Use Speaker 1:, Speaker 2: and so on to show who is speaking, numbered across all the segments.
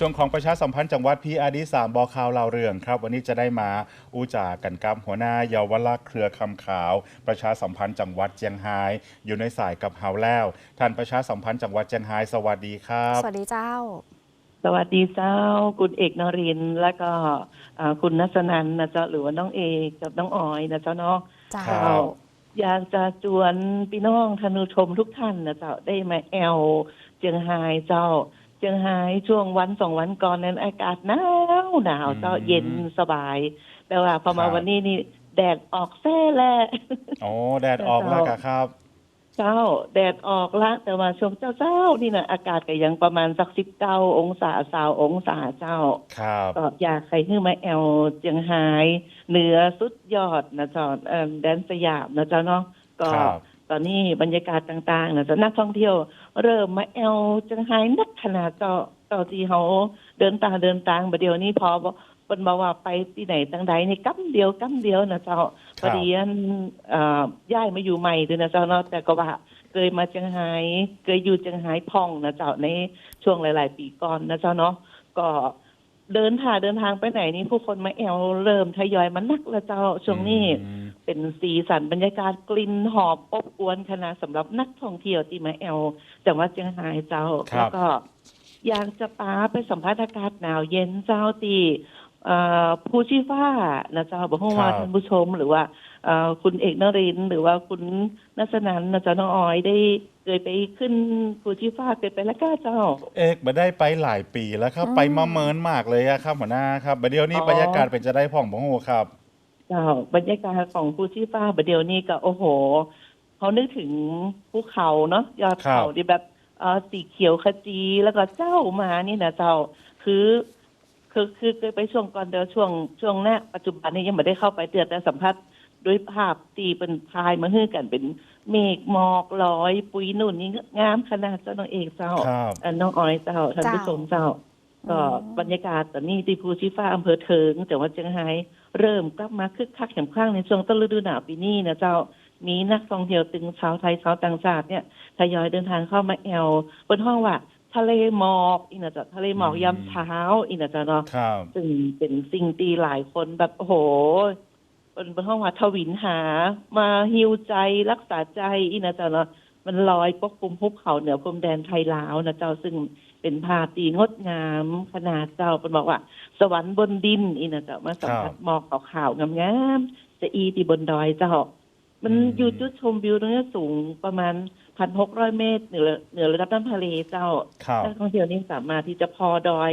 Speaker 1: ช่วงของประชาสัมพันธ์จังหวัดพีอาดีสามบอข่าวลาวเรืองครับ วันนี้จะได้มาอู้จากันกับหัวหน้าเยาวลักษณ์เครือคำขาว ประชาสัมพันธ์จังหวัดเจียงไฮ้อยู่ในสายกับเฮาแล้ว ท่านประชาสัมพันธ์จังหวัดเจียงไฮ้สวัสดีครับ
Speaker 2: สวัสดีเจ้า
Speaker 3: สวัสดีเจ้า คุณเอกนรินทร์แล้วก็อ่าคุณนัสนันนะเจ้าหรือว่าน้องเอกกับน้องออยนะเจ้าเนาะ
Speaker 2: เจ้า
Speaker 1: ครับ
Speaker 3: เจ้าอยากจะจวนพี่น้องธนุชมทุกท่านนะเจ้าได้มาแอลเจียงไฮ้เจ้า เจียงไฮ้ช่วงวันสองวันก่อนนั้นอากาศหนาวหนาวเจ้าเย็นสบาย แต่ว่าพอมาวันนี้นี่แดดออกแซ่แหละ
Speaker 1: โอ้แดดออกแล้วกะครับ
Speaker 3: เจ้าแดดออกละแต่ว่าช่วงเจ้าเจ้าๆนี่นะอากาศก็ยังประมาณสักสิบเก้าองศาสาวองศาเจ้า
Speaker 1: ครับ
Speaker 3: ก็อยากใครขึ้นมาแอลเจียงไฮ้เหนือสุดยอดนะเจ้าเอิ่มแดนสยามนะเจ้าเนาะก็
Speaker 1: ครับ
Speaker 3: ตอนนี้บรรยากาศต่างๆนะเจ้านักท่องเที่ยว เริ่มมาแอลเจียงไฮ้นักขนาดเจ้าเจ้าที่เขาเดินตางเดินตางประเดี๋ยวนี้พอเป็นมาว่าไปที่ไหนตั้งใดนี่กั๊เดียวกั๊เดียวนะเจ้าพอดีอันเอ่อย่ายมาอยู่ใหม่ด้วยนะเจ้าเนาะแต่ก็ว่าเคยมาเชียงไฮ้เคยอยู่เชียงไฮ้พ่องนะเจ้าในช่วงหลาย ๆ ปีก่อนนะเจ้าเนาะก็เดินทางเดินทางไปไหนนี่ผู้คนมาแอลเริ่มทยอยมานักแล้วเจ้าช่วงนี้
Speaker 1: อืม
Speaker 3: เป็นสีสันบรรยากาศกลิ่นหอมอบอวนขนาดสำหรับนักท่องเที่ยวที่มาแอลจังหวัดเชียงรายเจ้า
Speaker 1: ครับ
Speaker 3: แล้วก็อยากจะปาไปสัมผัสอากาศหนาวเย็นเจ้าตีเอ่อภูชีฟ้านะเจ้าบอกว่าท่านผู้ชมหรือว่าเอ่อคุณเอกนรินทร์หรือว่าคุณนัสนันนะเจ้าน้องออยได้เคยไปขึ้นภูชีฟ้าเคยไปแล้วก็เจ้า
Speaker 1: เอกมาได้ไปหลายปีแล้วครับ
Speaker 2: อืม
Speaker 1: ไปมาเมินมากเลยอะครับหัวหน้าครับบัดเดี๋ยวนี้
Speaker 3: อ๋อ
Speaker 1: บรรยากาศเป็นจะได้พ่องบ่ฮู้ครับ
Speaker 3: เจ้าบรรยากาศของภูชีฟ้าประเดี๋ยวนี้ก็โอ้โห เขานึกถึงภูเขาเนาะยอด
Speaker 1: ครั
Speaker 3: เขา
Speaker 1: บ
Speaker 3: ที่แบบเอ่อสีเขียวขจีแล้วก็เจ้ามานี่นะเจ้าคือคือคือเคยไปช่วงก่อนเดียวช่วงช่วงหน้าปัจจุบันนี้ยังไม่ได้เข้าไปเตือนแต่สัมผัสด้วยภาพตีเป็นพายมาฮื้อกันเป็นเมฆหมอกลอย ปุยนุ่นนี่งามขนาดเจ้าน้องเอกเจ้า
Speaker 1: ครับ
Speaker 3: เอ่อน้องออยเจ้าท่านผู้ชมเจ้า ก็
Speaker 2: อืม
Speaker 3: บรรยากาศตอนนี้ที่ภูชีฟ้าอำเภอเทิงจังหวัดเชียงราย เริ่มกลับมาคึกคักแข็งข้างในช่วงต้นฤดูหนาวปีนี้นะเจ้ามีนักท่องเที่ยวตึงชาวไทยชาวต่างชาติเนี่ยทยอยเดินทางเข้ามาแอลบนห้องว่าทะเลหมอกอีกนะเจ้าทะเลหมอก
Speaker 1: อืม
Speaker 3: ยามเช้าอีกนะเจ้าเนาะ
Speaker 1: ครับ
Speaker 3: ซึ่งเป็นสิ่งตีหลายคนแบบโอ้โหเป็นบนห้องว่าทวินหา มาฮิวใจรักษาใจอีกนะเจ้าเนาะมันลอยปกคลุมภูเขาเหนือพรมแดนไทยลาวนะเจ้าซึ่งเป็นภาพที่งดงามขนาดเจ้าเป็นบอกว่า สวรรค์บนดินอีนะเจ้ามาสัมผัสหมอกขาวๆงามๆจะอีที่บนดอยเจ้ามันอยู่จุดชมวิวตรงนี้สูงประมาณพันหกร้อยเมตรเหนือเหนือระดับน้ำทะเลเจ้า
Speaker 1: ครับ
Speaker 3: นักท่องเที่ยวนี่สามารถที่จะพอดอย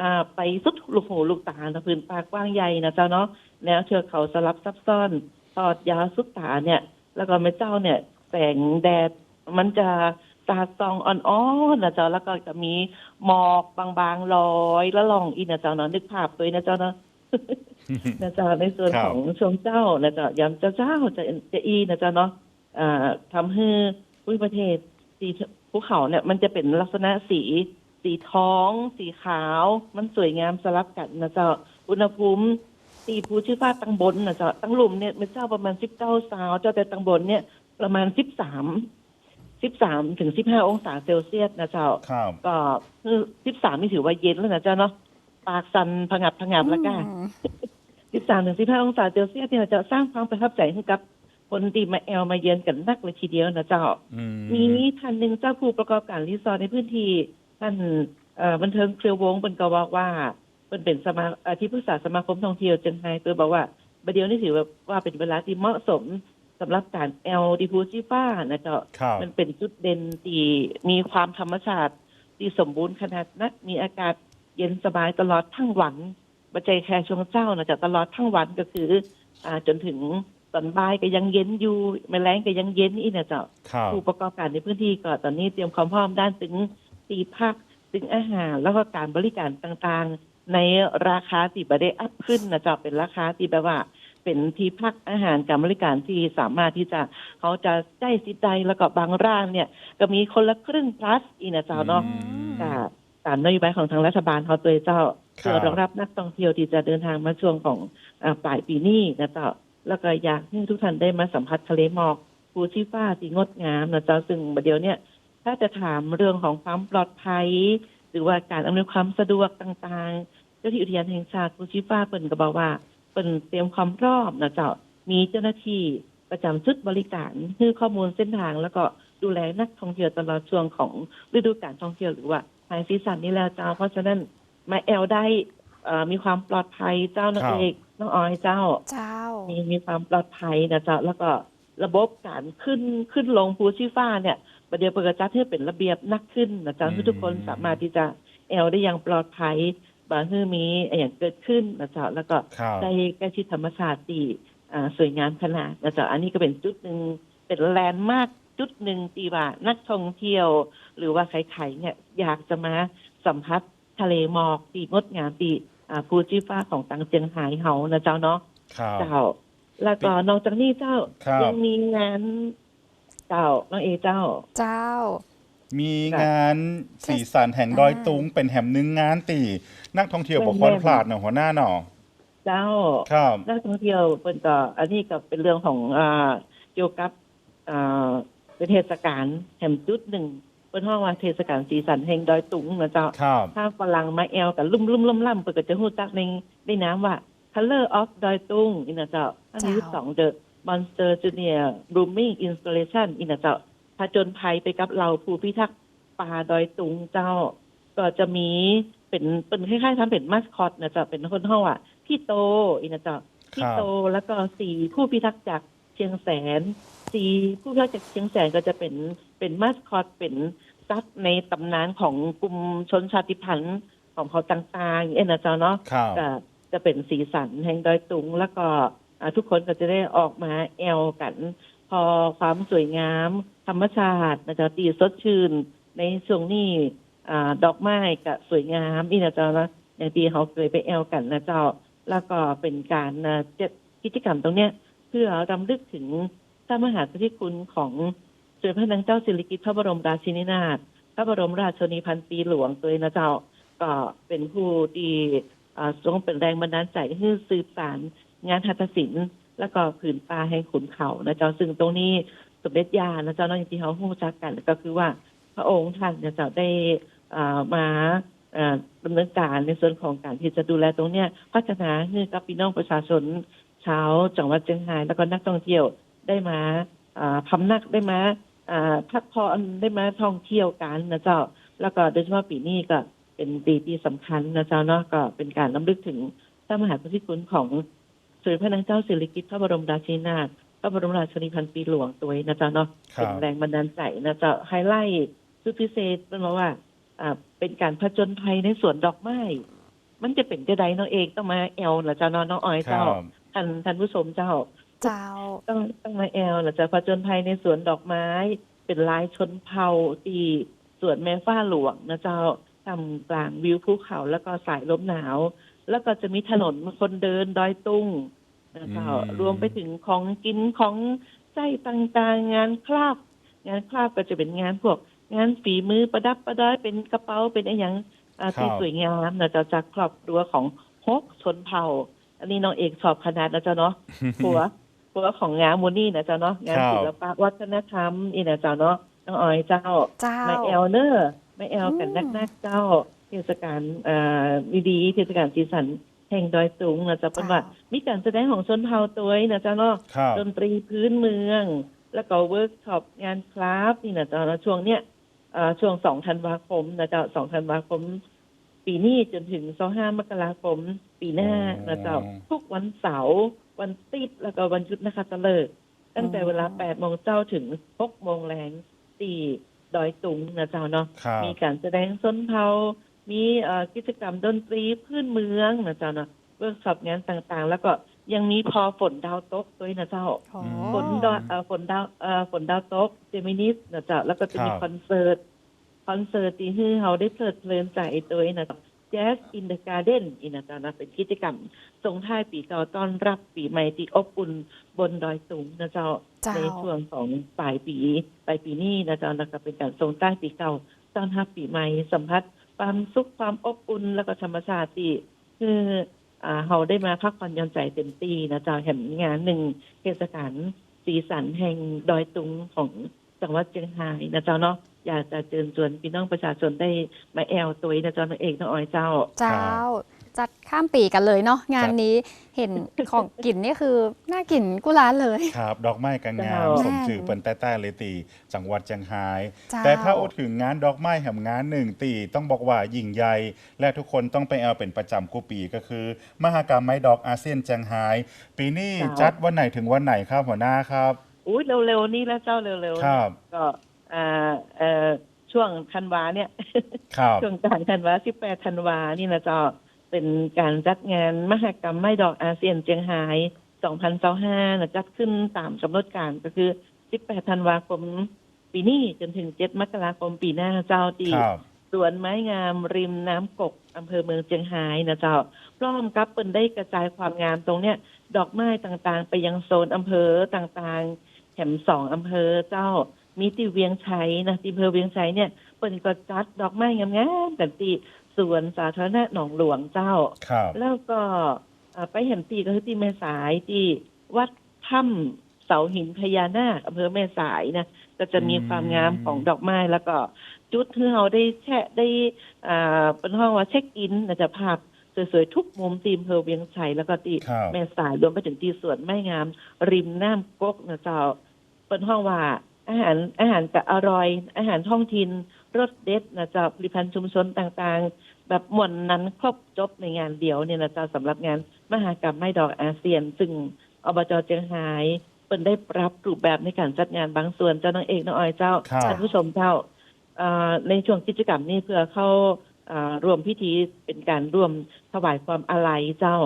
Speaker 3: อ่าไปสุดลูกหูลูกตานะพื้นป่ากว้างใหญ่นะเจ้าเนาะแนวเทือกเขาสลับซับซ้อนทอดยาวสุดตาเนี่ย แล้วก็แม่เจ้าเนี่ยแสงแดดมันจะ สาดส่องอ่อนๆนะเจ้าแล้วก็จะมีหมอกบางๆลอยละล่องอีนะเจ้าเนาะนึกภาพเลยนะเจ้าเนาะนะเจ้าในส่วน
Speaker 1: ครับ
Speaker 3: ของชวงเจ้านะเจ้ายำเจ้าเจ้าจะจะอีนะเจ้าเนาะอ่าทำให้ภูมิประเทศสีภูเขาเนี่ย มันจะเป็นลักษณะสี สีท้อง สีขาว มันสวยงามสลับกันนะเจ้า อุณหภูมิตีภูชื่อฟ้าตังบนนะเจ้าตังหลุมเนี่ยมันเจ้าประมาณสิบเก้าสาวเจ้าแต่ตังบนเนี่ยประมาณสิบสาม สิบสามถึงสิบห้าองศาเซลเซียสนะเจ้า
Speaker 1: ครับ
Speaker 3: ก็คือสิบสามนี่ถือว่าเย็นแล้วนะเจ้าเนาะปากสันผงับผงับแล้วก็
Speaker 2: อืม
Speaker 3: สิบสามถึงสิบห้าองศาเซลเซียสเนี่ยจะสร้างความประทับใจให้กับคนที่มาแอลมาเยือนกันนักเลยทีเดียวนะเจ้า
Speaker 1: อืม
Speaker 3: มีท่านหนึ่งเจ้าผู้ประกอบการรีสอร์ทในพื้นที่ท่านเอ่อบันเทิงเครือวงเป็นก็บอกว่าเป็นเป็นสมาเอ่อที่ปรึกษาสมาคมท่องเที่ยวเชียงรายเพื่อบอกว่าประเดี๋ยวนี้ถือว่าว่าเป็นเวลาที่เหมาะสม สำหรับการแอลดิฟูจิฟ้านะเจ้า
Speaker 1: ครับ
Speaker 3: มันเป็นจุดเด่นที่มีความธรรมชาติที่สมบูรณ์ขนาดนะมีอากาศเย็นสบายตลอดทั้งวันบัจจัยแค่ช่วงเช้านะจะตลอดทั้งวันก็คืออ่าจนถึงตอนบ่ายก็ยังเย็นอยู่แมลงก็ยังเย็นอีกนะเจ้า
Speaker 1: ครับ
Speaker 3: ผู้ประกอบการในพื้นที่ก็ตอนนี้เตรียมความพร้อมด้านถึงตีพักถึงอาหาร แล้วก็การบริการต่างๆ ในราคาที่บได้อัพขึ้นนะจ๊ะเป็นราคาที่แบบว่า เป็นที่พักอาหารการบริการที่สามารถที่จะเขาจะใจสิใจแล้วก็บางร้านเนี่ย ก็มีคนละครึ่ง plus อีกนะเจ้าเนาะ
Speaker 1: อืม
Speaker 3: ค่ะตามนโยบายของทางรัฐบาลเขาตัวเจ้า
Speaker 1: ครับ
Speaker 3: เพื่อรองรับนักท่องเที่ยวที่จะเดินทางมาช่วงของอาปลายปีนี้นะเจ้าแล้วก็อยากให้ทุกท่านได้มาสัมผัสทะเลหมอกภูชีฟ้าที่งดงามนะเจ้าซึ่งประเดี๋ยวเนี่ยถ้าจะถามเรื่องของความปลอดภัย หรือว่าการอำนวยความสะดวกต่างๆ เจ้าที่อุทยานแห่งชาติภูชีฟ้าเปิ่นก็บอกว่า เปิ่นเตรียมความพร้อมนะเจ้ามีเจ้าหน้าที่ประจำชุดบริการให้ข้อมูลเส้นทาง แล้วก็ดูแลนักท่องเที่ยวตลอดช่วงของฤดูการท่องเที่ยวหรือว่าไฮซีซันนี่แหละเจ้า เพราะฉะนั้นมาแอลได้เอ่อมีความปลอดภัยเจ้าน้อง
Speaker 1: ครับ
Speaker 3: เอกน้องออยเจ้า
Speaker 2: เจ้า
Speaker 3: มีมีความปลอดภัยนะจ๊ะแล้วก็ระบบการขึ้นขึ้นลงภูชีฟ้าเนี่ยประเดี๋ยวเปิดจัดให้เป็นระเบียบนักขึ้นนะจ๊ะ
Speaker 1: อืม
Speaker 3: ให้ทุกคนสามารถที่จะแอลได้อย่างปลอดภัย บางที่มีอย่างเกิดขึ้นนะจ๊ะแล้วก็
Speaker 1: ครับ
Speaker 3: ได้ใกล้ชิดธรรมชาติที่อ่าสวยงามขนาดนะจ๊ะอันนี้ก็เป็นจุดหนึ่งเป็นแลนด์มาร์กจุดหนึ่งที่ว่านักท่องเที่ยว หรือว่าใครๆเนี่ยอยากจะมาสัมผัสทะเลหมอกที่งดงามที่อ่าภูชีฟ้าของตังเจียงไฮ้เฮานะเจ้าเนาะ
Speaker 1: ครับ
Speaker 3: เจ้า แล้วก็นอกจากนี้เจ้า
Speaker 1: ครับ
Speaker 3: ยังมีงานเจ้าน้องเอเจ้า
Speaker 2: เจ้า
Speaker 1: มีงานสีสันแห่งดอยตุงเป็นแห่มหนึ่งงานตีนักท่องเที่ยวบอกควรพลาดเนาะหัวหน้าเนาะ
Speaker 3: เจ้า
Speaker 1: ครับ
Speaker 3: นักท่องเที่ยวเป็นก็อันนี้ก็เป็นเรื่องของอ่าเกี่ยวกับอ่าเป็นเทศกาลแห่งจุดหนึ่งเป็นห้องว่าเทศกาลสีสันแห่งดอยตุงนะเจ้า
Speaker 1: ครับ
Speaker 3: ถ้าฝรั่งมาแอลกับลุ่มลุ่มล่ำล่ำเปิดก็จะหู้จักในในน้ำว่า Color of ดอยตุงอินะเจ้าอันนี้
Speaker 2: เจ้า
Speaker 3: สอง The Monster Junior Blooming Installation อินะเจ้า ผจญภัยไปกับเราผู้พิทักษ์ป่าดอยตุงเจ้า ก็จะมีเป็นเป็นคล้ายๆทำเป็นมาสคอตนะเจ้าเป็นคนห้องอะพี่โตอินะเจ้าพี่โตแล้วก็สี่ผู้พิทักษ์จากเชียงแสนสี่ผู้พิทักษ์จากเชียงแสนก็จะเป็นเป็นมาสคอตเป็นซัดในตำนานของกลุ่มชนชาติพันธุ์ของเขาต่างๆเอ็นนะเจ้าเนาะ
Speaker 1: ครับ
Speaker 3: ก็จะเป็นสีสันแห่งดอยตุง แล้วก็อ่าทุกคนก็จะได้ออกมาแอลกัน พอความสวยงาม ธรรมชาตินะจ๊ะตีสดชื่น ในช่วงนี้อ่าดอกไม้ก็สวยงามนี่นะเจ้านะอย่างที่เขาเคยไปแอลกันนะเจ้า แล้วก็เป็นการอ่าจัดกิจกรรมตรงเนี้ย เพื่อรำลึกถึงพระมหากรุณาธิคุณของสมเด็จพระนางเจ้าสิริกิติ์พระบรมราชินีนาถพระบรมราชชนีพันปีหลวงตัวนะเจ้าก็เป็นผู้ที่ทรงเป็นแรงบันดาลใจให้สืบสารงานหัตถศิลป์ แล้วก็ผืนป่าแห่งขุนเขานะเจ้าซึ่งตรงนี้สมเด็จยานะเจ้าน้องที่เขาหู้จักกันก็คือว่าพระองค์ท่านนี่ยจะได้มาดำเนินการในส่วนของการที่จะดูแลตรงเนี้ยพัฒนาให้กับพี่น้องประชาชนชาวจังหวัดเชียงราย แล้วก็นักท่องเที่ยวได้มาพำนักได้มาพักผ่อนได้มาท่องเที่ยวกันนะเจ้า แล้วก็โดยเฉพาะปีนี้ก็เป็นปีที่สำคัญนะเจ้าเนาะก็เป็นการล้ำลึกถึงพระมหากรุณาธิคุณของ สมเด็จพระนางเจ้าสิริกิติ์พระบรมราชินีนาถพระบรมราชินีพันปีหลวงตัวเองนะเจ้าเนาะ
Speaker 1: ครับ
Speaker 3: เป็นแรงบันดาลใจนะเจ้าไฮไลท์สุดพิเศษเป็นมาว่าอ่าเป็นการผจญภัยในสวนดอกไม้ มันจะเป็นจะใดเนาะเองต้องมาแอลเหรอเจ้าเนาะน้องออย
Speaker 1: ครั
Speaker 3: เจ้า
Speaker 1: บ
Speaker 3: ท่านท่านผู้ชมเจ้า
Speaker 2: เจ้า
Speaker 3: ต้องต้องมาแอลเหราจะผจญภัยในสวนดอกไม้ เป็นลายชนเผ่าที่สวนแม่ฟ้าหลวงนะเจ้าทำกลางวิวภูเขาแล้วก็สายลมหนาว แล้วก็จะมีถนนคนเดินดอยตุ้งนะเจ้า
Speaker 1: อืม
Speaker 3: รวมไปถึงของกินของไส้ต่างๆ งานคราบ งานคราบก็จะเป็นงานพวก งานฝีมือประดับประดอยเป็นกระเป๋าเป็นอะไรอย่างอ่าที่สวยงามนะเจ้าจากครอบครัวของฮกชนเผ่า อันนี้น้องเอกสอบขนาดนะเจ้าเนาะหัวหัวของงานมูนี่นะเจ้าเนาะงาน
Speaker 1: ครับ
Speaker 3: ศิลปะวัฒนธรรมอีนะเจ้าเนาะน้องออยเจ้า
Speaker 2: เจ้า
Speaker 3: มาแอลเนอร์มาแอลกัน
Speaker 2: อืม
Speaker 3: นักนักๆเจ้า เทศกาลอ่าดีๆเทศกาลสีสันแห่งดอยตุงนะเจ้าเป็นว่ามีการแสดงของชนเผ่าตัวเองนะเจ้าเนาะ
Speaker 1: ครับ
Speaker 3: ดนตรีพื้นเมือง แล้วก็เวิร์กช็อปงานคราฟต์นี่นะเจ้าเนาะช่วงเนี้ยอ่าช่วงสองธันวาคมนะเจ้าสองธันวาคม ปีนี้จนถึงสองห้ามกราคม ปีหน้านะเจ้า
Speaker 1: อ๋อ
Speaker 3: ทุกวันเสาร์วันติดแล้วก็วันหยุดนะคะตะเลิกตั้งแต่เวลาแปดโมงเจ้าถึงหกโมงแรงที่ดอยตุงนะเจ้าเนาะ
Speaker 1: ครับ
Speaker 3: มีการแสดงส้นเผา มีเอ่อกิจกรรมดนตรีพื้นเมืองนะเจ้าเนาะเวิร์กช็อปงานต่างๆ แล้วก็ยังมีพอฝนดาวตกด้วยนะเจ้า
Speaker 2: โอ้
Speaker 3: ฝนดาวเอ่อฝนดาวเอ่อฝนดาวตกเจมินิสนะเจ้าแล้วก็จะมี
Speaker 1: ครับ
Speaker 3: คอนเสิร์ตคอนเสิร์ตที่ให้เราได้เพลิดเพลินใจตัวเองนะ Jazz in the Garden อีนะเจ้านะเป็นกิจกรรมส่งท้ายปีเก่าต้อนรับปีใหม่ที่อบอุ่นบนดอยสูงนะเจ้า
Speaker 2: เจ้า
Speaker 3: ในช่วงของปลายปีปลายปีนี้นะเจ้าแล้วก็เป็นการส่งใต้ปีเก่าต้อนรับปีใหม่สัมผัส ความสุขความอบอุ่นแล้วก็ธรรมชาติที่คืออ่าเราได้มาพักผ่อนหย่อนใจเต็มที่นะเจ้าแห่งงานหนึ่งเทศกาลสีสันแห่งดอยตุงของจังหวัดเชียงรายนะเจ้าเนาะอยากจะเชิญชวนพี่น้องประชาชนได้มาแอลตัวนะเจ้าน้องเอกน้องออยเจ้า
Speaker 2: เจ้า จัดข้ามปีกันเลยเนาะงานนี้เห็นของกินนี่คือน่ากินกุร้านเลย
Speaker 1: ครับ ดอกไม้กันงาม
Speaker 3: เจ้า
Speaker 1: สมชื่อเปิ้นใต้ๆเลยตี จังหวัดเชียงราย
Speaker 2: เจ้า
Speaker 1: แต่ถ้าพูดถึงงานดอกไม้แห่งงานหนึ่งตี ต้องบอกว่ายิ่งใหญ่และทุกคนต้องไปเอาเป็นประจำกูปีก็คือ มหกรรมไม้ดอกอาเซียนเชียงรายปีนี้
Speaker 3: เจ้า
Speaker 1: จัดวันไหนถึงวันไหนครับหัวหน้าครับ
Speaker 3: อุ้ยเร็วๆนี่แล้วเจ้าเร็วๆ
Speaker 1: ครับ
Speaker 3: ก็อ่าเอ่อช่วงธันวาเนี่ย
Speaker 1: ครับ
Speaker 3: ช่วงกลางธันวา18ธันวานี่นะเจ้า เป็นการจัดงานมหกรรมไม้ดอกอาเซียนเจียงไฮ้2025นะจัดขึ้นตามกำหนดการก็คือ 18 ธันวาคมปีนี้จนถึง 7 มกราคมปีหน้าเจ้าตี
Speaker 1: ครับ
Speaker 3: สวนไม้งามริมน้ำกกอำเภอเมืองเจียงไฮ้นะเจ้าพร้อมกับเปินได้กระจายความงามตรงเนี้ย ดอกไม้ต่างๆ ไปยังโซนอำเภอต่างๆแถมสองอำเภอเจ้า มีที่เวียงชัยนะที่อำเภอเวียงชัยเนี่ยเปินก็จัดดอกไม้งามๆแต่ที่ สวนสาธารณะหนองหลวงเจ้า
Speaker 1: ครับ
Speaker 3: แล้วก็อ่าไปเห็นตีก็คือที่แม่สายที่วัดถ้ำเสาหินพญานาคอำเภอแม่สายนะก็จะมีความงามของดอกไม้แล้วก็จุดที่เราได้แช่ได้อ่าเป็นห้องว่าเช็คอินนะจะภาพสวยๆทุกมุมตีมอำเภอเวียงชัยแล้วก็ตี
Speaker 1: ครับ
Speaker 3: แม่สายรวมไปถึงที่สวนไม้งาม ริมน้ำกกนะเจ้าเป็นห้องว่าอาหารอาหารจะอร่อย อาหารท้องถิ่น รสเด็ดนะเจ้าผลิตภัณฑ์ชุมชนต่างๆ แบบมวลนั้นครบจบในงานเดียวเนี่ยนะเจ้าสำหรับงานมหากรรมไม้ดอกอาเซียน ซึ่งอบจเจียงไฮ้เป็นได้ปรับรูปแบบในการจัดงานบางส่วนเจ้าน้องเอกน้องออยเจ้า
Speaker 1: ครับ
Speaker 3: ท่านผู้ชมเจ้าเอ่อในช่วงกิจกรรมนี้เพื่อเข้าเอ่อร่วมพิธีเป็นการร่วมถวายความอาลัยเจ้า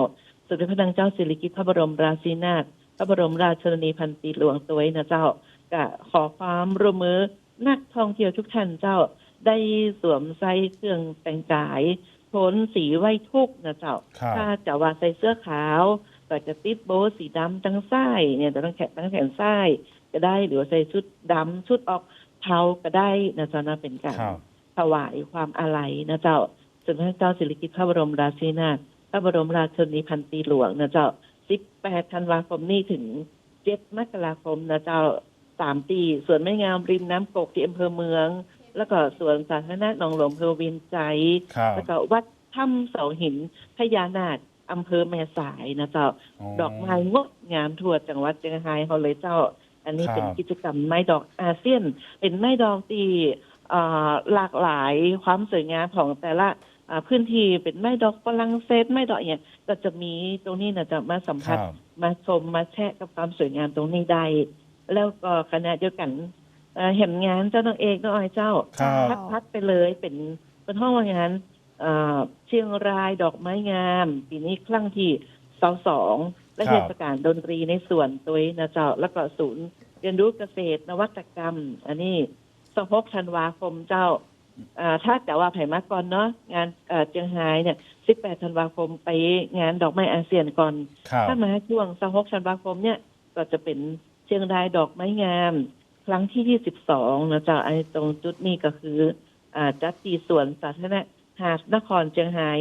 Speaker 3: สมเด็จพระนางเจ้าสิริกิติ์พระบรมราชินีนาถพระบรมราชชนนีพันปีหลวงตัวเองนะเจ้าก็ขอความร่วมมือนักท่องเที่ยวทุกท่านเจ้า ได้สวมใส่เครื่องแต่งกายโทนสีไว้ทุกข์นะเจ้า
Speaker 1: ครับ
Speaker 3: ถ้าจะว่าใส่เสื้อขาว ก็จะติดโบว์สีดำตั้งไส้เนี่ยแต่ตั้งแขนตั้งแขนไส้ก็ได้หรือว่าใส่ชุดดำชุดออกเทาก็ได้นะเจ้านะเป็นการ
Speaker 1: ครับ
Speaker 3: ถวายความอาลัยนะเจ้าสมเด็จพระเจ้าสิริกิติ์พระบรมราชินีนาถพระบรมราชชนนีพันปีหลวงนะเจ้า 18 ธันวาคมนี้ถึง 7 มกราคมนะเจ้าสามปีสวนไม้งามริมน้ำกกที่อำเภอเมือง แล้วก็สวนสาธารณะหนองหลวงอำเภอเวียนใจ
Speaker 1: ครับ
Speaker 3: แล้วก็วัดถ้ำเสาหินพญานาคอำเภอแม่สายนะเจ้า ดอกไม้งดงามทั่วจังหวัดเชียงรายเขาเลยเจ้า อันนี้
Speaker 1: ครับ
Speaker 3: เป็นกิจกรรมไม้ดอกอาเซียน เป็นไม้ดอกที่เอ่อหลากหลายความสวยงามของแต่ละอ่าพื้นที่เป็นไม้ดอกฝรั่งเศสไม้ดอกเนี่ยก็จะมีตรงนี้นะจะมาสัม
Speaker 1: ค
Speaker 3: ผัส
Speaker 1: รับ
Speaker 3: มาชมมาแชะกับความสวยงามตรงนี้ได้ แล้วก็ขณะเดียวกัน เอ่อเห็นงานเจ้าน้องเอกน้องออยเจ้า
Speaker 1: ครับ
Speaker 3: พัดพัดไปเลยเป็นเป็นห้องว่างานเอ่อเชียงรายดอกไม้งาม ปีนี้ครั้งที่สองสองและ
Speaker 1: ครับ
Speaker 3: เทศกาลดนตรีในส่วนตัวนะเจ้า แล้วก็ศูนย์เรียนรู้เกษตรนวัตกรรม อันนี้สหกธันวาคมเจ้าอ่าถ้าแต่ว่าไผ่มาก่อนเนาะงานเอ่อเจียงไฮ้เนี่ย18ธันวาคมไปงานดอกไม้อาเซียนก่อน
Speaker 1: ครับ
Speaker 3: ถ้ามาช่วงสหกธันวาคมเนี่ยก็จะเป็นเชียงรายดอกไม้งาม ครั้งที่22นะจ๊ะไอ้ตรงจุดนี้ก็คือ อ่าจัดที่สวนสาธารณะหาดนครเชียงราย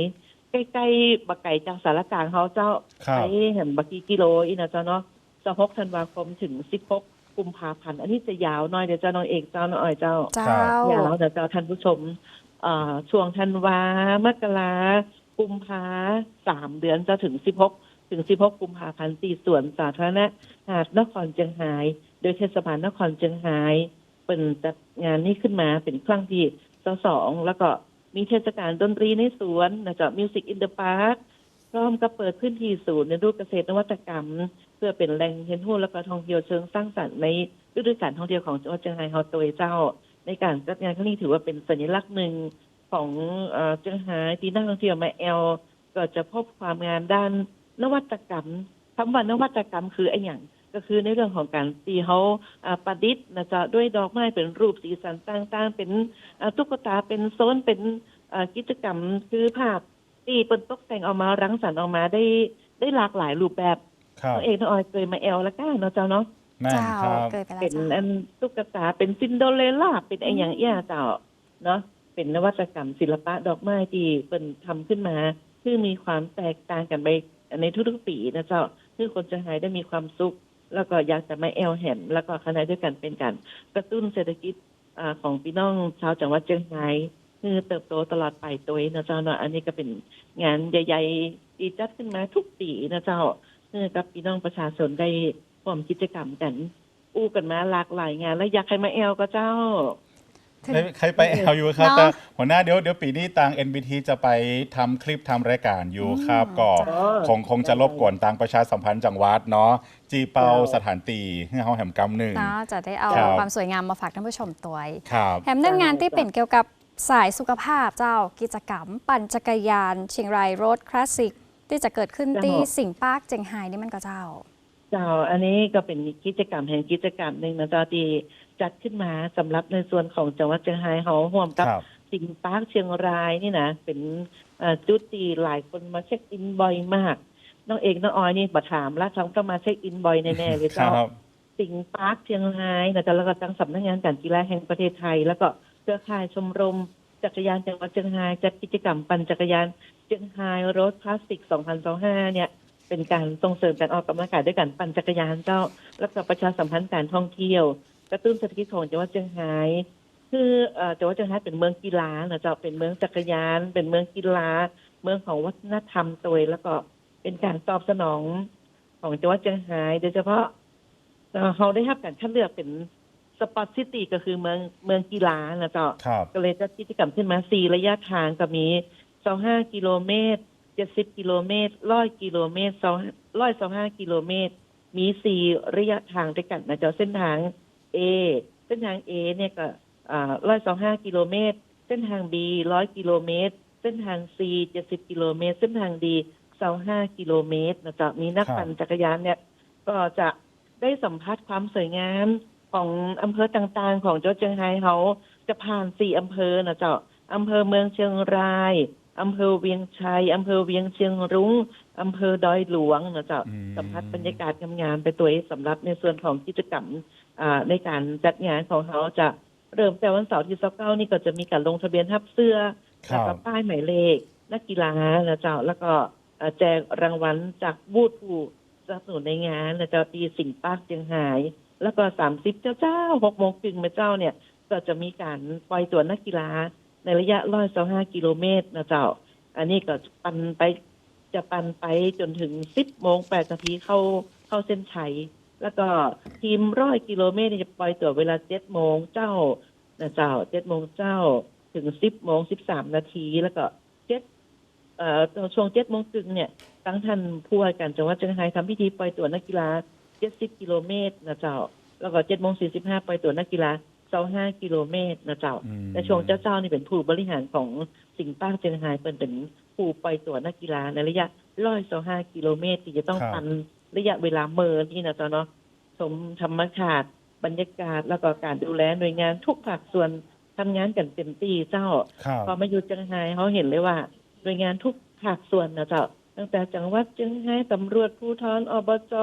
Speaker 3: ใกล้ๆบักไก่จากสารกลางเขาเจ้า
Speaker 1: ครับ
Speaker 3: ไปเห็นบักกี่กิโลอีนะเจ้าเนาะสหกธันวาคมถึง16กุมภาพันธ์อันนี้จะยาวหน่อยเดี๋ยวเจ้าน้องเอกเจ้าน้องอ้อยเจ้า
Speaker 2: เจ้า
Speaker 3: ยาวเดี๋ยวเจ้าท่านผู้ชมเอ่อช่วงธันวามกรากุมภาสามเดือนจะถึง16ถึง16กุมภาพันธ์สี่ส่วนสาธารณะหาดนครเชียงราย โดยเทศบาลนครเชียงรายเป็นจัดงานนี้ขึ้นมาเป็นครั้งที่สองแล้วก็มีเทศกาลดนตรีในสวนนะจ๊ะมิวสิกอินเดอะพาร์คพร้อมกับเปิดพื้นที่ศูนย์ในรูปเกษตรนวัตกรรม เพื่อเป็นแหล่งเห็นหูและก็ท่องเที่ยวเชิงสร้างสรรค์ในฤดูกาลท่องเที่ยวของจังหวัดเชียงรายเฮาตัวเจ้า ในการจัดงานครั้งนี้ถือว่าเป็นสัญลักษณ์หนึ่งของเอ่อเชียงรายที่นักท่องเที่ยวมาแอลก็จะพบความงามด้านนวัตกรรมคำว่านวัตกรรมคือไอ้อย่าง ก็คือในเรื่องของการตีเขาอ่าประดิษฐ์นะจ๊ะด้วยดอกไม้เป็นรูปสีสันต่างๆ เป็นอ่าตุ๊กตาเป็นโซนเป็นอ่ากิจกรรมคือภาพที่เป็นตกแต่งออกมารังสรรค์ออกมาได้ได้หลากหลายรูปแบบ
Speaker 1: ครับ
Speaker 3: น้องเอกน้องออยเคยมาแอลแล้วก้าเนาะเจ้าเนาะ
Speaker 1: แม่น
Speaker 2: เจ้า
Speaker 1: ครับ
Speaker 2: เคยไปแล้ว
Speaker 3: เป็น
Speaker 2: เจ้า
Speaker 3: อันตุ๊กตาเป็นซินโดเรลล่าเป็นไออย่างเอี้ยเจ้าเนาะเป็นนวัตกรรมศิลปะดอกไม้ที่เป็นทำขึ้นมาคือมีความแตกต่างกันไปในทุกๆปีนะเจ้าคือคนจะหายได้มีความสุข แล้วก็อยากจะมาแอลแหมแล้วก็คณะเดียวกันเป็นการกระตุ้นเศรษฐกิจอของพี่น้องชาวจังหวัดเชียงรายคือเติบโตตลอดไปตัวนะเจ้าเนาะอันนี้ก็เป็นงานใหญ่ๆดีจัดขึ้นมาทุกปีนะเจ้าคือกับพี่น้องประชาชนได้ร่วมกิจกรรมกันอู้กันมาหลากหลายงาน แล้วอยากให้มาแอลก็เจ้า
Speaker 2: ถึง
Speaker 1: ใครไปแอลอยู่ครับ
Speaker 2: เนาะ
Speaker 1: แต่หัวหน้าเดี๋ยวเดี๋ยวปีนี้ทาง NBT จะไปทำคลิปทำรายการอยู่ครับ
Speaker 2: อืม
Speaker 1: ก็
Speaker 3: จ้ะ
Speaker 1: คงคงจะรบกวนทางประชาสัมพันธ์จังหวัดเนาะจีเปา
Speaker 3: จ้ะ
Speaker 1: สถานตีให้เฮาแหมกำหนึ่ง
Speaker 2: เนาะจะได้เอา
Speaker 1: ครับ
Speaker 2: ความสวยงามมาฝากท่านผู้ชมตัวเอง
Speaker 1: ครับ
Speaker 2: แถมเรื่องงานที่เป็นเกี่ยวกับสายสุขภาพเจ้ากิจกรรม ปั่นจักรยานเชียงรายโรดคลาสสิกที่จะเกิดขึ้น
Speaker 3: เจ้า
Speaker 2: ที่สิงห์ปาร์คเจียงไฮ้นี่มันก็เจ้า
Speaker 3: เจ้าอันนี้ก็เป็นกิจกรรมแห่งกิจกรรมหนึ่งนะเจ้าที่ จัดขึ้นมาสำหรับในส่วนของจังหวัดเชียงรายเขาร่วมกับ
Speaker 1: ครับ
Speaker 3: สิงห์ปาร์คเชียงรายนี่นะเป็นเอ่อจุดที่หลายคนมาเช็คอินบ่อยมากน้องเอกน้องออยนี่มาถามแล้วทั้งก็มาเช็คอินบ่อยแน่ๆเลย
Speaker 1: ค
Speaker 3: เจ้า
Speaker 1: รับ
Speaker 3: สิงห์ปาร์คเชียงรายนะจ๊ะแล้วก็ตั้งสำนักงานการกีฬาแห่งประเทศไทย แล้วก็เครือข่ายชมรมจักรยานจังหวัดเชียงรายจัดกิจกรรมปั่นจักรยานเชียงรายรถคลาสสิก 2025 เนี่ย เป็นการส่งเสริมการออกกำลังกายด้วยการปั่นจักรยานเจ้า แล้วก็ประชาสัมพันธ์การท่องเที่ยว กระตุ้นเศรษฐกิจของจังหวัดเชียงรายคือเอ่อจังหวัดเชียงรายเป็นเมืองกีฬานะเจ้าเป็นเมืองจักรยาน เป็นเมืองกีฬา เมืองของวัฒนธรรมตัวเองแล้วก็เป็นการตอบสนองของจังหวัดเชียงรายโดยเฉพาะเอ่อเขาได้รับการคัดเลือกเป็นสปอร์ตซิตี้ก็คือเมืองเมืองกีฬานะเจ้า
Speaker 1: ครับ
Speaker 3: ก็เลยจัดกิจกรรมขึ้นมาสี่ระยะทางก็มี25กิโลเมตร70กิโลเมตร100กิโลเมตร125กิโลเมตร มีสี่ระยะทางด้วยกันนะเจ้าเส้นทาง A เส้นทาง A เนี่ยก็อ่า125กิโลเมตร เส้นทาง B 100กิโลเมตร เส้นทาง C 70กิโลเมตร เส้นทาง D 25กิโลเมตรนะเจ้ามีนัก
Speaker 1: ครับ
Speaker 3: ปั่นจักรยานเนี่ย ก็จะได้สัมผัสความสวยงามของอำเภอต่างๆ ของจังหวัดเชียงรายเขาจะผ่านสี่อำเภอนะเจ้าอำเภอเมืองเชียงรายอำเภอเวียงชัยอำเภอเวียงเชียงรุ้งอำเภอดอยหลวงนะเจ้า
Speaker 1: อืม
Speaker 3: สัมผัสบรรยากาศงามๆไปตัวเองสำหรับในส่วนของกิจกรรมอ่า ในการจัดงานของเขาจะเริ่มแต่วันเสาร์ที่29นี่ก็จะมีการลงทะเบียนทับเสื้อ
Speaker 1: ค
Speaker 3: แล้ว
Speaker 1: รั
Speaker 3: ก็
Speaker 1: บ
Speaker 3: ป้ายหมายเลข นักกีฬานะเจ้าแล้วก็เอ่อแจกรางวัลจากบูธผู้สนับสนุนในงานนะเจ้าตีสิงห์ปาร์คเชียงราย แล้วก็สามสิบเจ้าเจ้าหกโมงครึ่งมาเจ้าเนี่ย ก็จะมีการปล่อยตัวนักกีฬาในระยะร้อยสห้ากิโลเมตรนะเจ้า อันนี้ก็ปันไปจะปันไปจนถึงสิบโมงแปดนาทีเข้าเข้าเส้นชัย แล้วก็ทีมร้อยกิโลเมตรนี่จะปล่อยตัวเวลาเจ็ดโมงเจ้านะเจ้าเจ็ดโมงเจ้าถึงสิบโมงสิบสามนาทีแล้วก็เจ็ดเอ่อช่วงเจ็ดโมงครึ่งเนี่ยตั้งท่านผู้ว่าการจังหวัดเชียงรายทำพิธีปล่อยตัวนักกีฬาเจ็ดสิบกิโลเมตรนะเจ้า แล้วก็เจ็ดโมงสี่สิบห้าปล่อยตัวนักกีฬาเจ้าห้ากิโลเมตรนะเจ้า
Speaker 1: อืม
Speaker 3: ในช่วงเจ้าเจ้านี่เป็นผู้บริหารของสิงห์ป้างเชียงรายเป็นเป็นผู้ปล่อยตัวนักกีฬาในระยะร้อยสห้ากิโลเมตรที่จะต้อง
Speaker 1: ครับ
Speaker 3: ปั่น ระยะเวลาเมินนี่นะเจ้าเนาะชมธรรมชาติบรรยากาศแล้วก็การดูแลหน่วยงานทุกภาคส่วนทำงานกันเต็มที่เจ้า
Speaker 1: ครับ
Speaker 3: พอมาอยู่เชียงรายเขาเห็นเลยว่าหน่วยงานทุกภาคส่วนนะเจ้าตั้งแต่จังหวัดเชียงรายตำรวจภูธรอบจ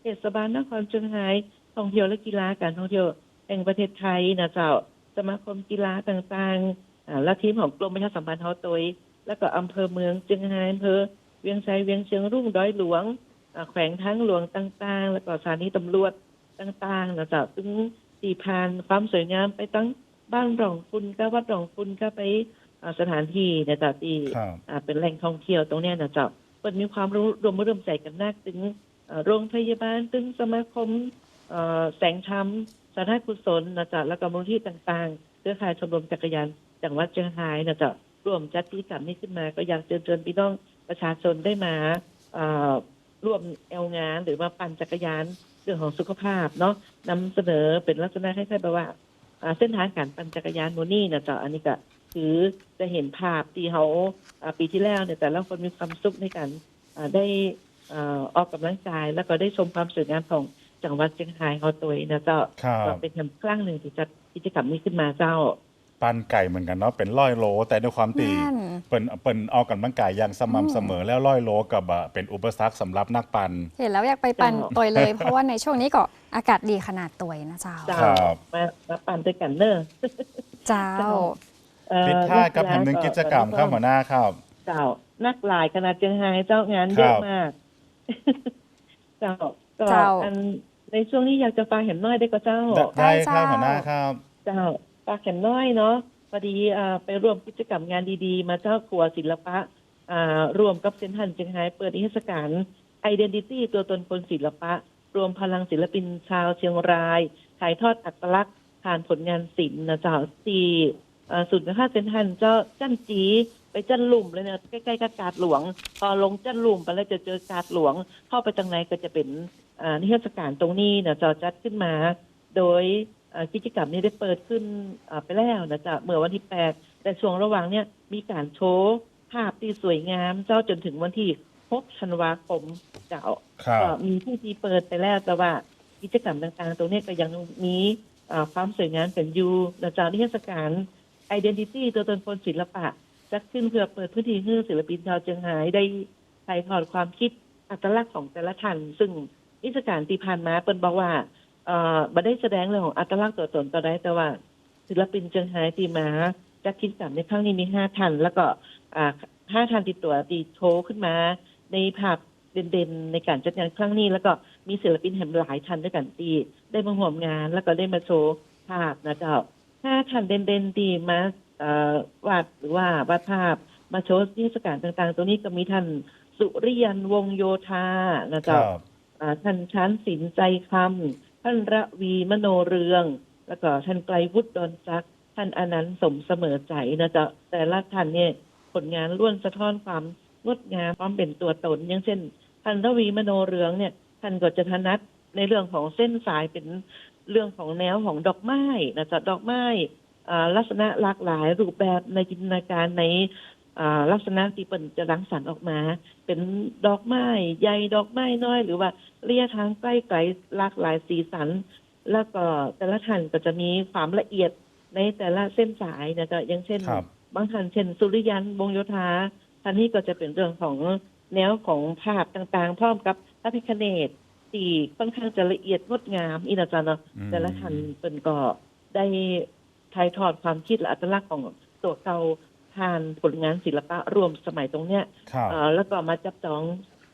Speaker 3: เทศบาลนครเชียงรายท่องเที่ยวและกีฬาการท่องเที่ยวแห่งประเทศไทยนะเจ้า สมาคมกีฬาต่างๆอ่าและทีมของกรมประชาสัมพันธ์เขาตัวเองแล้วก็อำเภอเมืองเชียงรายอำเภอเวียงชัยเวียงเชียงรุ่งดอยหลวงอ่า แขวงทางหลวงต่างๆ แล้วก็สถานีตำรวจต่างๆนะเจ้าซึ่งตีพานความสวยงามไปตั้งบ้านร่องคุณก็วัดร่องคุณก็ไปอ่าสถานที่นะเจ้าที่
Speaker 1: ครับ
Speaker 3: อ่าเป็นแหล่งท่องเที่ยวตรงเนี้ยนะเจ้าเปิดมีความรู้รวมมือร่วมใจกันมากถึงเอ่อโรงพยาบาลถึงสมาคมเอ่อแสงธรรมสาธารณกุศลนะเจ้าแล้วก็มูลที่ต่างๆเครือข่ายชมรมจักรยานจังหวัดเชียงรายนะเจ้าร่วมจัดกิจกรรมนี้ขึ้นมา ก็อยากเชิญชวนพี่น้องประชาชนได้มาเอ่อ ร่วมแอลงานหรือมาปั่นจักรยานเรื่องของสุขภาพเนาะนำเสนอเป็นลักษณะคล้ายๆแบบว่าอ่าเส้นทางการปั่นจักรยานโมนี่นะเจ้าอันนี้ก็คือจะเห็นภาพที่เขาอ่าปีที่แล้วเนี่ยแต่ละคนมีความสุขในการอ่าได้อ่าออกกำลังกายแล้วก็ได้ชมความสวยงามของจังหวัดเชียงรายเขาตัวเองนะเจ้า
Speaker 1: ครับ
Speaker 3: ก็เป็นครั้งหนึ่งที่จัดกิจกรรมนี้ขึ้นมาเจ้า
Speaker 1: ปันไก่เหมือนกันเนาะเป็นร้อยโล แต่ด้วยความตี
Speaker 2: แม่น
Speaker 1: เปิ่นเปิ่นออกกำลังกายอย่างสม่ำเสมอแล้วร้อยโลกับอะเป็นอุปสรรคสำหรับนักปั่น
Speaker 2: เห็นแล้วอยากไปปั่น
Speaker 3: เจ้า
Speaker 2: ตัวเลย เพราะว่าในช่วงนี้ก็อากาศดีขนาดตัวนะเจ้า
Speaker 3: เจ้า
Speaker 1: ครับ
Speaker 3: มามาปั่นด้วยกันเนอะ
Speaker 2: เจ้า
Speaker 3: เอ่อ
Speaker 1: ปิดท้ายกับแห่งหนึ่งกิจกรรมครับหัวหน้าครับ
Speaker 3: เจ้านักหลายขนาดเชียงรายเจ้างานเย
Speaker 1: ครั
Speaker 3: อะ
Speaker 1: บ
Speaker 3: มาก เจ้าก็
Speaker 2: เจ้า
Speaker 3: อันในช่วงนี้อยากจะฟังเห็นน้อยได้ก็เจ้า
Speaker 1: ได้ได้ครับ
Speaker 2: เจ้า
Speaker 1: หัวหน้าครับ
Speaker 3: เจ้า ปากแขนน้อยเนาะพอดีอไปร่วมกิจกรรมงานดีๆ มาเจ้าครัวศิลปะอ่ารวมกับเซนทรันเชียงไฮ้เปิดนิทรรศการ Identity ตัวตนคนศิลปะ รวมพลังศิลปินชาวเชียงราย ถ่ายทอดอัตลักษณ์ผ่านผลงานศิลป์นะเจ้าที่อ่าศูนย์ค้าเซนทรันเจ้าจันจีไปจันลุ่มเลยเนี่ยใกล้ๆกับกาดหลวง พอลงจันลุ่มไปแล้วจะเจอกาดหลวง เข้าไปทางในก็จะเป็นนิทรรศการตรงนี้นะจ้าจัดขึ้นมา โดย กิจกรรมนี้ได้เปิดขึ้นอ่าไปแล้วนะจ๊ะเมื่อวันที่แปดแต่ช่วงระหว่างเนี้ยมีการโชว์ภาพที่สวยงาม เจ้าจนถึงวันที่6ธันวาคมเจ้า
Speaker 1: ครับ
Speaker 3: ก็มีผู้ที่เปิดไปแล้วแต่ว่ากิจกรรมต่างๆ ตรงนี้ก็ยังมีอ่าความสวยงามเป็นอยู่นะจ๊ะนิทรรศการ Identity ตัวตนคนศิลปะจัดขึ้นเพื่อเปิดพื้นที่ให้ศิลปินชาวเชียงรายได้ถ่ายทอดความคิดอัตลักษณ์ของแต่ละท่านซึ่งนิทรรศการที่ผ่านมาเปิ้นบอกว่า เอ่อบ่ได้แสดงเรื่องของอัตลักษณ์ตัวตนต่อได้แต่ว่า ศิลปินเชียงไฮ้ที่มาจัดกิจกรรมในครั้งนี้มีห้าท่านแล้วก็อ่าห้าท่านติดตัวตีโชว์ขึ้นมา ในภาพเด่นๆในการจัดงานครั้งนี้ แล้วก็มีศิลปินแห่งหลายท่านด้วยกันที่ได้มาร่วมงาน แล้วก็ได้มาโชว์ภาพนะเจ้าห้าท่านเด่นๆที่มาเอ่อวาดหรือว่าวาดภาพมาโชว์นิทรรศการต่างๆตรงนี้ก็มีท่านสุริยันวงศ์โยธานะ
Speaker 1: ค
Speaker 3: เจ้า
Speaker 1: รับ
Speaker 3: อ่าท่านช้านศิลป์ใจคำ ท่านระวีมโนเรือง แล้วก็ท่านไกลวุฒิดอนจัก ท่านอนันต์สมเสมอใจนะจ๊ะแต่ละท่านเนี่ยผลงานล้วนสะท้อนความงดงามความเป็นตัวตน อย่างเช่นท่านระวีมโนเรืองเนี่ย ท่านก็จะถนัดในเรื่องของเส้นสายเป็นเรื่องของแนวของดอกไม้นะจ๊ะดอกไม้อาลักษณะหลากหลายรูปแบบในจินตนาการใน ลักษณะที่เป็นจะรังสรรค์ออกมา เป็นดอกไม้ใยดอกไม้น้อย หรือว่าเรียทางใกล้ไกลหลากหลายสีสัน แล้วก็แต่ละท่านก็จะมีความละเอียดในแต่ละเส้นสายนะจ๊ะอย่างเช่น
Speaker 1: บ
Speaker 3: บางท่านเช่น สุริยันวงโยธาท่านนี้ก็จะเป็นเรื่องของแนวของภาพต่างๆ พร้อมกับพระพิคเนตที่ค่อนข้างจะละเอียดงดงามอีนะจ๊ะเนาะแต่ละท่านเป็นก็ได้ถ่ายทอดความคิดและอัตลักษณ์ของตัวเก่า ผ่านผลงานศิลปะรวมสมัยตรงเนี้ย
Speaker 1: ครับ
Speaker 3: เอ่อแล้วก็มาจับจอง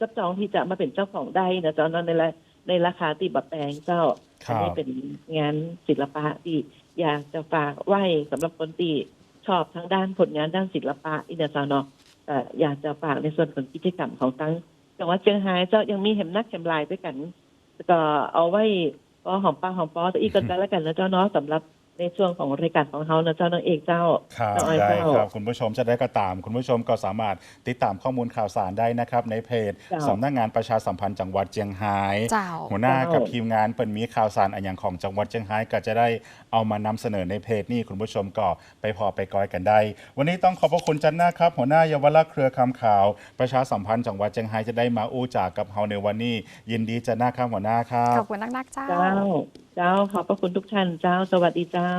Speaker 3: จับจองที่จะมาเป็นเจ้าของได้นะเจ้าเนาะในราในราคาตีบับแปลงเจ้า
Speaker 1: ครับ
Speaker 3: อันี้เป็นงานศิลปะที่อยากจะฝากไว้สำหรับคนที่ชอบทางด้านผลงานด้านศิลปะอีนะเจ้าเนาะแต่อยากจะฝากในส่วนของกิจกรรมของทั้งจังหวัดเชียงรายเจ้ายังมีเห็มนักเข็มลายด้วยกัน ก็เอาไว้ก็หอมปากหอมปอแต่อีกกันแล้วกันนะเจ้าเนาะสำหรับ ในช่วงของรายการของเฮานะเจ้าน้องเอกเจ้า
Speaker 1: ครับ
Speaker 3: น้องอ้อย
Speaker 1: ได้
Speaker 3: เจ้า
Speaker 1: ครับคุณผู้ชมจะได้ก็ตาม คุณผู้ชมก็สามารถติดตามข้อมูลข่าวสารได้นะครับ ในเพจ
Speaker 3: เจ้า
Speaker 1: สำนักงานประชาสัมพันธ์จังหวัดเชียงราย
Speaker 2: เจ้า
Speaker 1: หัวหน้า
Speaker 3: เจ้า
Speaker 1: กับทีมงานเปิดมีข่าวสารอันอย่างของจังหวัดเชียงรายก็จะได้เอามานำเสนอในเพจนี่คุณผู้ชมก็ไปพอไปก้อยกันได้ วันนี้ต้องขอบพระคุณจันนาครับหัวหน้าเยาวราชเครือคำข่าว ประชาสัมพันธ์จังหวัดเชียงรายจะได้มาอู้จากกับเฮาในวันนี้ ยินดีจันนาครับหัวหน้าครั
Speaker 2: ข
Speaker 1: บ
Speaker 2: อบคุณนักๆเจ้า
Speaker 3: เจ้า เจ้าขอบพระคุณทุกท่านเจ้า สวัสดีเจ้า